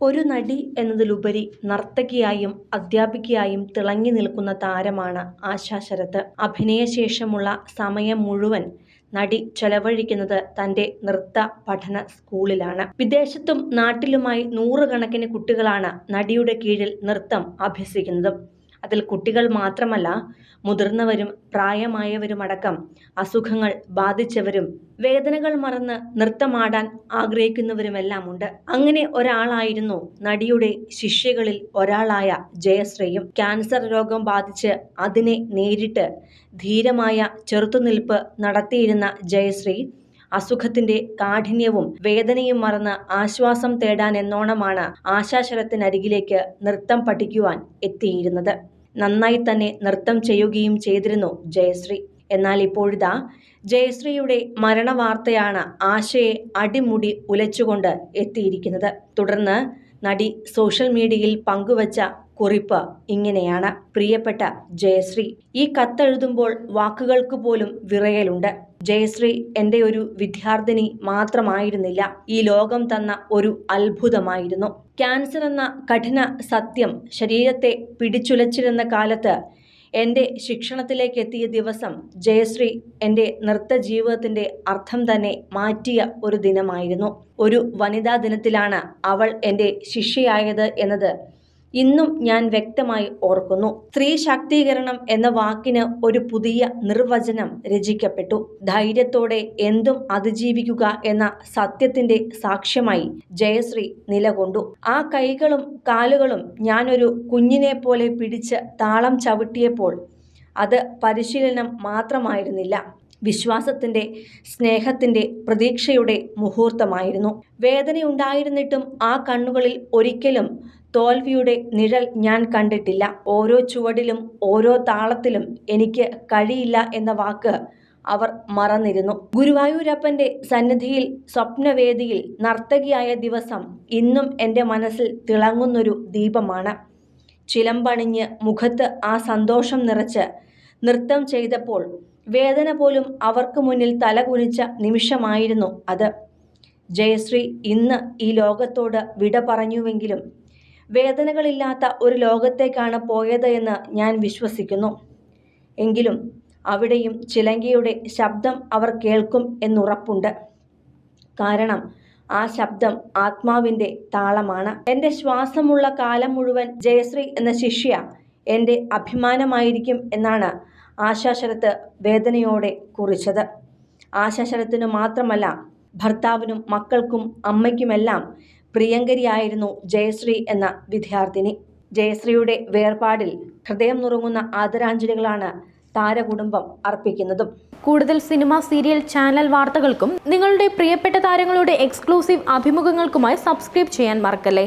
ഒരു നടി എന്നതിലുപരി നർത്തകിയായും അധ്യാപികയായും തിളങ്ങി നിൽക്കുന്ന താരമാണ് ആശാ ശരത്ത്. അഭിനയശേഷമുള്ള സമയം മുഴുവൻ നടി ചെലവഴിക്കുന്നത് തന്റെ നൃത്ത പഠന സ്കൂളിലാണ്. വിദേശത്തും നാട്ടിലുമായി നൂറുകണക്കിന് കുട്ടികളാണ് നടിയുടെ കീഴിൽ നൃത്തം അഭ്യസിക്കുന്നത്. അതിൽ കുട്ടികൾ മാത്രമല്ല മുതിർന്നവരും പ്രായമായവരുമടക്കം അസുഖങ്ങൾ ബാധിച്ചവരും വേദനകൾ മറന്ന് നൃത്തമാടാൻ ആഗ്രഹിക്കുന്നവരുമെല്ലാമുണ്ട്. അങ്ങനെ ഒരാളായിരുന്നു നടിയുടെ ശിഷ്യകളിൽ ഒരാളായ ജയശ്രീയും. ക്യാൻസർ രോഗം ബാധിച്ച് അതിനെ നേരിട്ട് ധീരമായ ചെറുത്തുനിൽപ്പ് നടത്തിയിരുന്ന ജയശ്രീ അസുഖത്തിന്റെ കാഠിന്യവും വേദനയും മറന്ന് ആശ്വാസം തേടാൻ എന്നോണമാണ് ആശാശരത്തിനരികിലേക്ക് നൃത്തം പഠിക്കുവാൻ എത്തിയിരുന്നത്. നന്നായി തന്നെ നൃത്തം ചെയ്യുകയും ചെയ്തിരുന്നു ജയശ്രീ. എന്നാൽ ഇപ്പോഴിതാ ജയശ്രീയുടെ മരണവാർത്തയാണ് ആശയെ അടിമുടി ഉലച്ചുകൊണ്ട് എത്തിയിരിക്കുന്നത്. തുടർന്ന് നടി സോഷ്യൽ മീഡിയയിൽ പങ്കുവച്ച കുറിപ്പ് ഇങ്ങനെയാണ്. പ്രിയപ്പെട്ട ജയശ്രീ ഈ കത്തെഴുതുമ്പോൾ വാക്കുകൾക്ക് പോലും വിറയലുണ്ട്. ജയശ്രീ എന്റെ ഒരു വിദ്യാർത്ഥിനി മാത്രമായിരുന്നില്ല ഈ ലോകം തന്ന ഒരു അത്ഭുതമായിരുന്നു. ക്യാൻസർ എന്ന കഠിന സത്യം ശരീരത്തെ പിടിച്ചുലച്ചിരുന്ന കാലത്ത് എന്റെ ശിക്ഷണത്തിലേക്ക് എത്തിയ ദിവസം ജയശ്രീ എന്റെ നൃത്ത ജീവിതത്തിന്റെ അർത്ഥം തന്നെ മാറ്റിയ ഒരു ദിനമായിരുന്നു. ഒരു വനിതാ ദിനത്തിലാണ് അവൾ എന്റെ ശിഷ്യയായത് എന്നത് ഇന്നും ഞാൻ വ്യക്തമായി ഓർക്കുന്നു. സ്ത്രീ ശാക്തീകരണം എന്ന വാക്കിന് ഒരു പുതിയ നിർവചനം രചിക്കപ്പെട്ടു. ധൈര്യത്തോടെ എന്തും അതിജീവിക്കുക എന്ന സത്യത്തിന്റെ സാക്ഷ്യമായി ജയശ്രീ നിലകൊണ്ടു. ആ കൈകളും കാലുകളും ഞാനൊരു കുഞ്ഞിനെ പോലെ പിടിച്ച് താളം ചവിട്ടിയപ്പോൾ അത് പരിശീലനം മാത്രമായിരുന്നില്ല. വിശ്വാസത്തിന്റെ സ്നേഹത്തിന്റെ പ്രതീക്ഷയുടെ മുഹൂർത്തമായിരുന്നു. വേദനയുണ്ടായിരുന്നിട്ടും ആ കണ്ണുകളിൽ ഒരിക്കലും തോൽവിയുടെ നിഴൽ ഞാൻ കണ്ടിട്ടില്ല. ഓരോ ചുവടിലും ഓരോ താളത്തിലും എനിക്ക് കഴിയില്ല എന്ന വാക്ക് അവർ മറന്നിരുന്നു. ഗുരുവായൂരപ്പന്റെ സന്നിധിയിൽ സ്വപ്നവേദിയിൽ നർത്തകിയായ ദിവസം ഇന്നും എന്റെ മനസ്സിൽ തിളങ്ങുന്നൊരു ദീപമാണ്. ചിലമ്പണിഞ്ഞ് മുഖത്ത് ആ സന്തോഷം നിറച്ച് നൃത്തം ചെയ്തപ്പോൾ വേദന പോലും അവർക്ക് മുന്നിൽ തലകുനിച്ച നിമിഷമായിരുന്നു അത്. ജയശ്രീ ഇന്ന് ഈ ലോകത്തോട് വിട പറഞ്ഞുവെങ്കിലും വേദനകളില്ലാത്ത ഒരു ലോകത്തേക്കാണ് പോയത് എന്ന് ഞാൻ വിശ്വസിക്കുന്നു. എങ്കിലും അവിടെയും ചിലങ്കയുടെ ശബ്ദം അവർ കേൾക്കും എന്നുറപ്പുണ്ട്. കാരണം ആ ശബ്ദം ആത്മാവിന്റെ താളമാണ്. എന്റെ ശ്വാസമുള്ള കാലം മുഴുവൻ ജയശ്രീ എന്ന ശിഷ്യ എന്റെ അഭിമാനമായിരിക്കും എന്നാണ് ആശാശരത്ത് വേദനയോടെ കുറിച്ചത്. ആശാശരത്തിനു മാത്രമല്ല ഭർത്താവിനും മക്കൾക്കും അമ്മയ്ക്കുമെല്ലാം പ്രിയങ്കരിയായിരുന്നു ജയശ്രീ എന്ന വിദ്യാർത്ഥിനി. ജയശ്രീയുടെ വേർപാടിൽ ഹൃദയം നുറുങ്ങുന്ന ആദരാഞ്ജലികളാണ് താരകുടുംബം അർപ്പിക്കുന്നതും. കൂടുതൽ സിനിമ സീരിയൽ ചാനൽ വാർത്തകൾക്കും നിങ്ങളുടെ പ്രിയപ്പെട്ട താരങ്ങളുടെ എക്സ്ക്ലൂസീവ് അഭിമുഖങ്ങൾക്കുമായി സബ്സ്ക്രൈബ് ചെയ്യാൻ മറക്കല്ലേ?